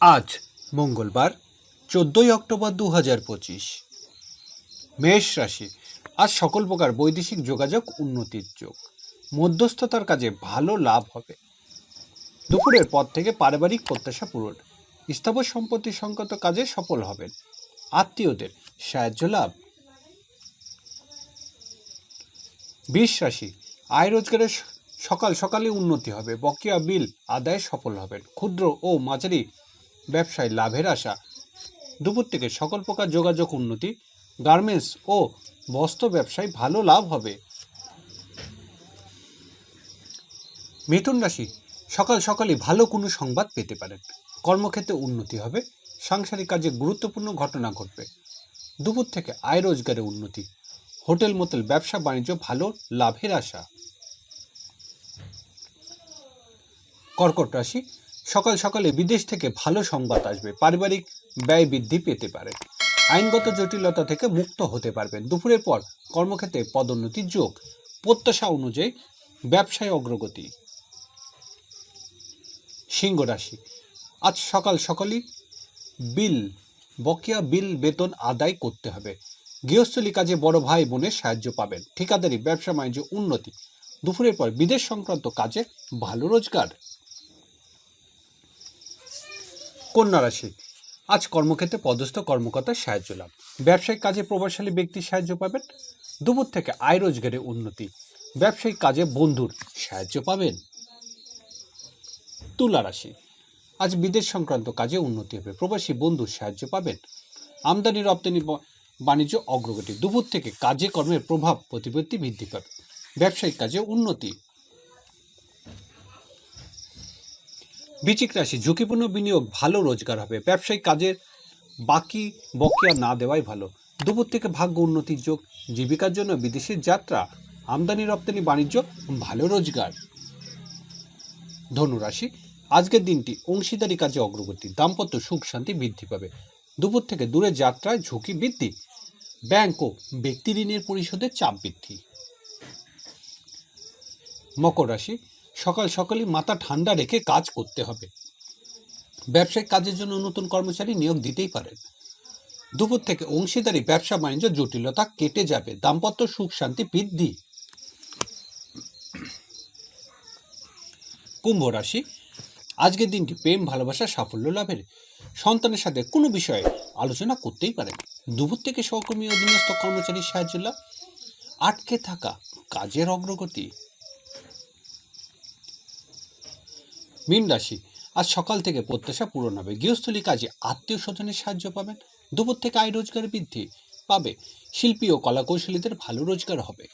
আজ মঙ্গলবার, চোদ্দই অক্টোবর দু হাজার পঁচিশ। মেষ রাশি, আজ সকল প্রকার বৈদেশিক যোগাযোগ উন্নতির যোগ। মধ্যস্থতার কাজে ভালো লাভ হবে। দুপুরের পর থেকে পারিবারিক প্রত্যাশা পূরণ। স্থাবর সম্পত্তি সংক্রান্ত কাজে সফল হবেন। আত্মীয়দের সাহায্য লাভ। বিষ রাশি, আয় রোজগারের সকাল সকালে উন্নতি হবে। বকেয়া বিল আদায়ে সফল হবেন। ক্ষুদ্র ও মাঝারি ব্যবসায় লাভের আশা। দুপুর থেকে সকল প্রকার যোগাযোগ উন্নতি, গার্মেন্টস ও বস্ত্র ব্যবসায় ভালো লাভ হবে। মিথুন রাশি, সকাল সকালে ভালো কোনো সংবাদ পেতে পারেন। কর্মক্ষেত্রে উন্নতি হবে, সাংসারিক কাজে গুরুত্বপূর্ণ ঘটনা ঘটবে। দুপুর থেকে আয় রোজগারে উন্নতি, হোটেল মোটেল ব্যবসা বাণিজ্য ভালো লাভের আশা। কর্কট রাশি সকাল সকালে বিদেশ থেকে ভালো সংবাদ আসবে। পারিবারিক ব্যয় বৃদ্ধি পেতে পারে। আইনগত জটিলতা থেকে মুক্ত হতে পারবেন। দুপুরের পর কর্মক্ষেত্রে পদোন্নতির যোগ। প্রত্যাশা অনুযায়ী ব্যবসায় অগ্রগতি। সিংহ রাশি। আজ সকাল সকালই বিল, বকেয়া বিল বেতন আদায় করতে হবে। গৃহস্থলী কাজে বড় ভাই বোনের সাহায্য পাবেন। ঠিকাদারি, ব্যবসা, বাণিজ্য উন্নতি। দুপুরের পর বিদেশ সংক্রান্ত কাজে ভালো রোজগার। কন্যা রাশি। আজ কর্মক্ষেত্রে পদস্থ কর্মকর্তার সাহায্য লাভ। ব্যবসায়িক কাজে প্রভাবশালী ব্যক্তির সাহায্য পাবেন। দুপুর থেকে আয় রোজগারে উন্নতি। ব্যবসায়িক কাজে বন্ধুর সাহায্য পাবেন। তুলা রাশি। আজ বিদেশ সংক্রান্ত কাজে উন্নতি হবে। প্রবাসী বন্ধুর সাহায্য পাবেন। আমদানি, রপ্তানি বাণিজ্য অগ্রগতি। দুপুর থেকে কাজে কর্মের প্রভাব, প্রতিপত্তি বৃদ্ধি পাবে। ব্যবসায়িক কাজে উন্নতি। বৃচিক রাশি ঝুঁকিপূর্ণ বিনিয়োগ, ভালো রোজগার হবে। ব্যবসায়িক কাজের বাকি বকেয়া না দেওয়াই ভালো। দুপুর থেকে ভাগ্য উন্নতির যোগ, জীবিকার জন্য বিদেশের যাত্রা, আমদানি, রপ্তানি, বাণিজ্য, ভালো রোজগার। ধনুরাশি আজকের দিনটি অংশীদারি কাজে অগ্রগতি, দাম্পত্য সুখ শান্তি বৃদ্ধি পাবে। দুপুর থেকে দূরে যাত্রায় ঝুঁকি বৃদ্ধি, ব্যাংক ও ব্যক্তি ঋণের পরিশোধের চাপ বৃদ্ধি। মকর রাশি সকাল সকালই মাথা ঠান্ডা রেখে কাজ করতে হবে। ব্যবসায়িক কাজের জন্য নতুন কর্মচারী নিয়োগ দিতেই পারেন। দুপুর থেকে অংশীদারি, ব্যবসা বাণিজ্য জটিলতা কেটে যাবে, দাম্পত্য সুখ শান্তি বৃদ্ধি। কুম্ভ রাশি, আজকের দিনটি প্রেম, ভালোবাসা, সাফল্য লাভের সন্তানের সাথে কোনো বিষয়ে আলোচনা করতেই পারেন। দুপুর থেকে সহকর্মী অধীনস্থ কর্মচারীর সাহায্য লাভ, আটকে থাকা কাজের অগ্রগতি মীন রাশি। আজ সকাল থেকে প্রত্যাশা পূরণ হবে। গৃহস্থলী কাজে আত্মীয় স্বজনের সাহায্য পাবেন। দুপুর থেকে আয় রোজগার বৃদ্ধি পাবে। শিল্পী ও কলাকৌশলীদের ভালো রোজগার হবে।